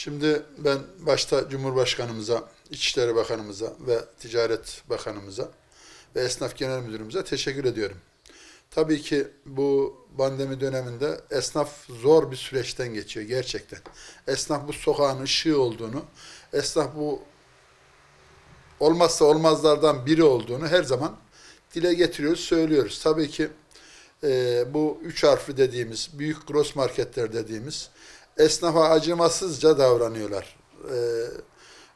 Şimdi ben başta Cumhurbaşkanımıza, İçişleri Bakanımıza ve Ticaret Bakanımıza ve Esnaf Genel Müdürümüze teşekkür ediyorum. Tabii ki bu pandemi döneminde esnaf zor bir süreçten geçiyor gerçekten. Esnaf bu sokağın ışığı olduğunu, esnaf bu olmazsa olmazlardan biri olduğunu her zaman dile getiriyoruz, söylüyoruz. Tabii ki e, bu üç harfli dediğimiz, büyük gross marketler dediğimiz esnafa acımasızca davranıyorlar. E,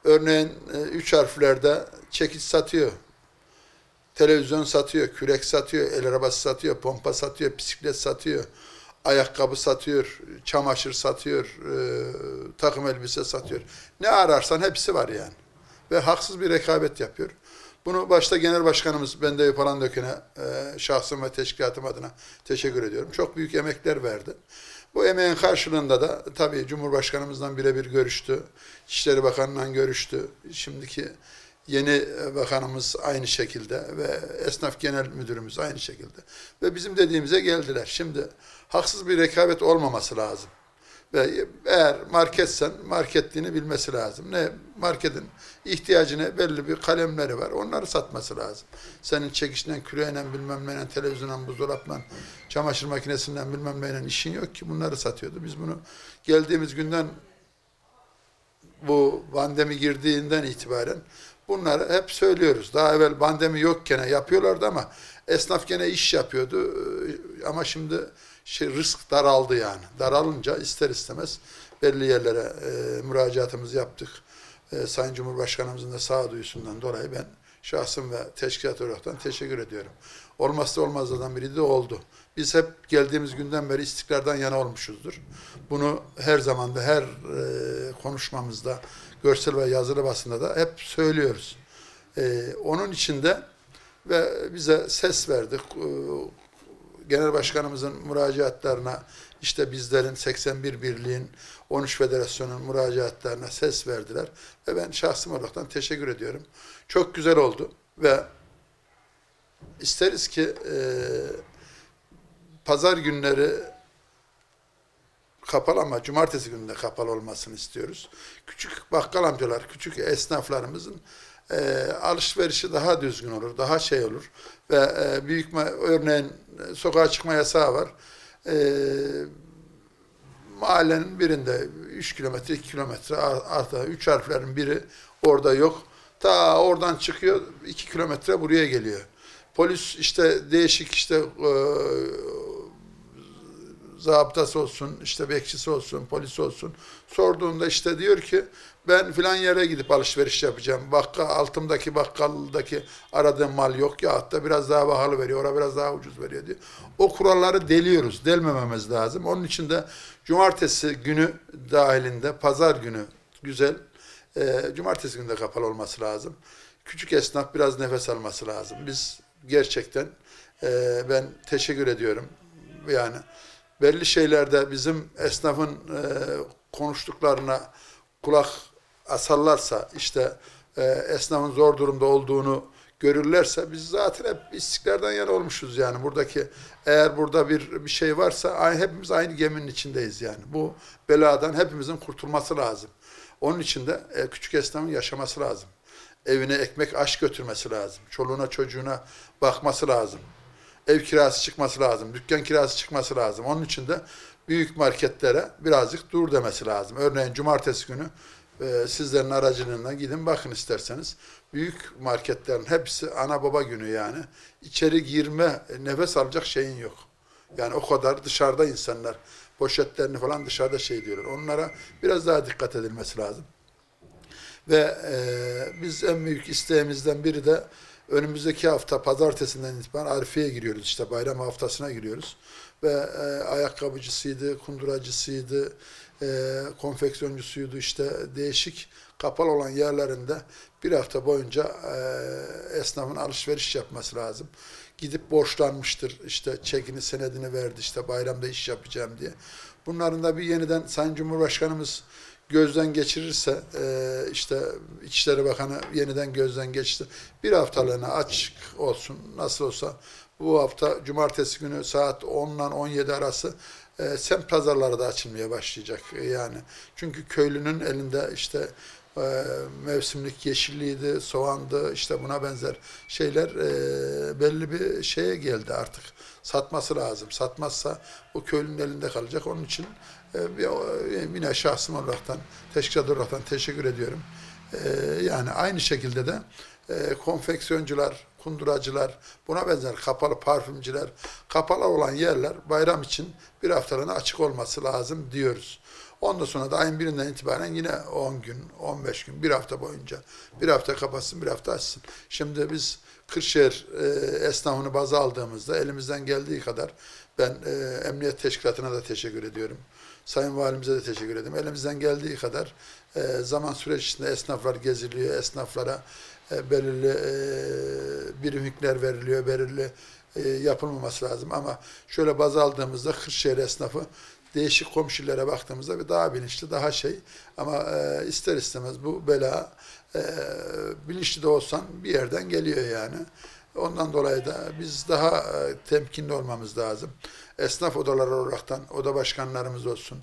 örneğin e, üç harflerde çekiç satıyor, televizyon satıyor, kürek satıyor, el arabası satıyor, pompa satıyor, bisiklet satıyor, ayakkabı satıyor, çamaşır satıyor, e, takım elbise satıyor. Ne ararsan hepsi var yani. Ve haksız bir rekabet yapıyor. Bunu başta Genel Başkanımız Bende Palandöken'e e, şahsım ve teşkilatım adına teşekkür ediyorum. Çok büyük emekler verdi. Bu emeğin karşılığında da tabii Cumhurbaşkanımızdan birebir görüştü. İçişleri Bakanı'ndan görüştü. Şimdiki yeni bakanımız aynı şekilde ve esnaf genel müdürümüz aynı şekilde. Ve bizim dediğimize geldiler. Şimdi haksız bir rekabet olmaması lazım. Ve eğer marketsen marketliğini bilmesi lazım. Ne marketin ihtiyacına belli bir kalemleri var. Onları satması lazım. Senin çekişinden, küreğinden, bilmem neyle, televizyondan, buzdolapla, çamaşır makinesinden bilmem neyle işin yok ki bunları satıyordu. Biz bunu geldiğimiz günden bu pandemi girdiğinden itibaren bunları hep söylüyoruz. Daha evvel pandemi yokken yapıyorlardı ama esnaf gene iş yapıyordu. Ama şimdi şey risk daraldı yani. Daralınca ister istemez belli yerlere e, müracaatımızı yaptık. E, Sayın Cumhurbaşkanımızın da sağduyusundan dolayı ben şahsım ve teşkilat olaraktan teşekkür ediyorum. Olmazsa olmazlardan biri de oldu. Biz hep geldiğimiz günden beri istikrardan yana olmuşuzdur. Bunu her zamanda, her e, konuşmamızda, görsel ve yazılı basında da hep söylüyoruz. E, onun için de ve bize ses verdik. Genel Başkanımızın müracaatlarına, işte bizlerin 81 birliğin, 13 federasyonun müracaatlarına ses verdiler. Ve ben şahsım olaraktan teşekkür ediyorum. Çok güzel oldu ve isteriz ki e, pazar günleri kapalı ama cumartesi gününde kapalı olmasını istiyoruz. Küçük bakkal amcalar, küçük esnaflarımızın e, alışverişi daha düzgün olur, daha şey olur. Ve e, büyük örneğin e, sokağa çıkma yasağı var. E, mahallenin birinde 3 kilometre, 2 kilometre artı 3 harflerin biri orada yok. Ta oradan çıkıyor 2 kilometre buraya geliyor. Polis işte değişik işte e, zabıtası olsun, işte bekçisi olsun, polis olsun. Sorduğunda işte diyor ki ben filan yere gidip alışveriş yapacağım. Bakkal, altımdaki bakkaldaki aradığım mal yok ya hatta biraz daha pahalı veriyor, orada biraz daha ucuz veriyor diyor. O kuralları deliyoruz, delmememiz lazım. Onun için de cumartesi günü dahilinde, pazar günü güzel, e, cumartesi günü de kapalı olması lazım. Küçük esnaf biraz nefes alması lazım. Biz gerçekten e, ben teşekkür ediyorum. Yani belli şeylerde bizim esnafın e, konuştuklarına kulak asarlarsa işte e, esnafın zor durumda olduğunu görürlerse biz zaten hep istiklerden yana olmuşuz yani buradaki eğer burada bir bir şey varsa hepimiz aynı geminin içindeyiz yani bu beladan hepimizin kurtulması lazım. Onun için de e, küçük esnafın yaşaması lazım. Evine ekmek aş götürmesi lazım. Çoluğuna çocuğuna bakması lazım ev kirası çıkması lazım, dükkan kirası çıkması lazım. Onun için de büyük marketlere birazcık dur demesi lazım. Örneğin cumartesi günü e, sizlerin aracılığına gidin bakın isterseniz. Büyük marketlerin hepsi ana baba günü yani. İçeri girme, nefes alacak şeyin yok. Yani o kadar dışarıda insanlar poşetlerini falan dışarıda şey diyorlar. Onlara biraz daha dikkat edilmesi lazım. Ve e, biz en büyük isteğimizden biri de önümüzdeki hafta pazartesinden itibaren Arifiye'ye giriyoruz işte bayram haftasına giriyoruz. Ve e, ayakkabıcısıydı, kunduracısıydı, e, konfeksiyoncusuydu işte değişik kapalı olan yerlerinde bir hafta boyunca e, esnafın alışveriş yapması lazım. Gidip borçlanmıştır işte çekini senedini verdi işte bayramda iş yapacağım diye. Bunların da bir yeniden Sayın Cumhurbaşkanımız gözden geçirirse e, işte İçişleri Bakanı yeniden gözden geçti. Bir haftalığına açık olsun nasıl olsa bu hafta cumartesi günü saat 10 ile 17 arası e, semt pazarları da açılmaya başlayacak e, yani. Çünkü köylünün elinde işte e, mevsimlik yeşilliydi, soğandı, işte buna benzer şeyler e, belli bir şeye geldi artık. Satması lazım. Satmazsa o köylünün elinde kalacak. Onun için e, bir, e, yine şahsım olaraktan, teşkilat olaraktan teşekkür ediyorum. E, yani aynı şekilde de e, konfeksiyoncular, kunduracılar, buna benzer kapalı parfümcüler, kapalı olan yerler bayram için bir haftalığına açık olması lazım diyoruz. Ondan sonra da ayın birinden itibaren yine 10 gün, 15 gün, bir hafta boyunca bir hafta kapatsın, bir hafta açsın. Şimdi biz Kırşehir e, esnafını baza aldığımızda elimizden geldiği kadar ben e, Emniyet Teşkilatı'na da teşekkür ediyorum. Sayın Valimize de teşekkür ederim. Elimizden geldiği kadar e, zaman süreç esnaflar geziliyor, esnaflara e, belirli e, birimlikler veriliyor, belirli e, yapılmaması lazım. Ama şöyle baz aldığımızda Kırşehir esnafı değişik komşulara baktığımızda bir daha bilinçli, daha şey. Ama e, ister istemez bu bela e, bilinçli de olsan bir yerden geliyor yani. Ondan dolayı da biz daha e, temkinli olmamız lazım. Esnaf odaları olaraktan oda başkanlarımız olsun.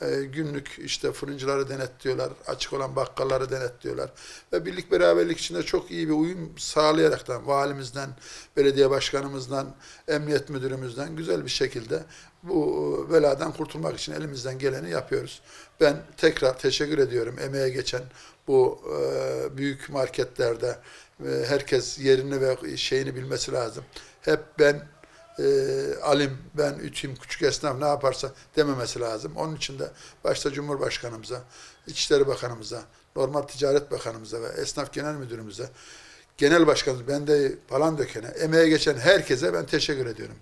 E, günlük işte fırıncıları denetliyorlar, açık olan bakkalları denetliyorlar. Ve birlik beraberlik içinde çok iyi bir uyum sağlayaraktan valimizden, belediye başkanımızdan, emniyet müdürümüzden güzel bir şekilde bu e, beladan kurtulmak için elimizden geleni yapıyoruz. Ben tekrar teşekkür ediyorum emeğe geçen bu e, büyük marketlerde e, herkes yerini ve şeyini bilmesi lazım. Hep ben e, alim, ben ütüyüm, küçük esnaf ne yaparsa dememesi lazım. Onun için de başta Cumhurbaşkanımıza, İçişleri Bakanımıza, Normal Ticaret Bakanımıza ve Esnaf Genel Müdürümüze, Genel Başkanımız, ben de falan dökene, emeğe geçen herkese ben teşekkür ediyorum.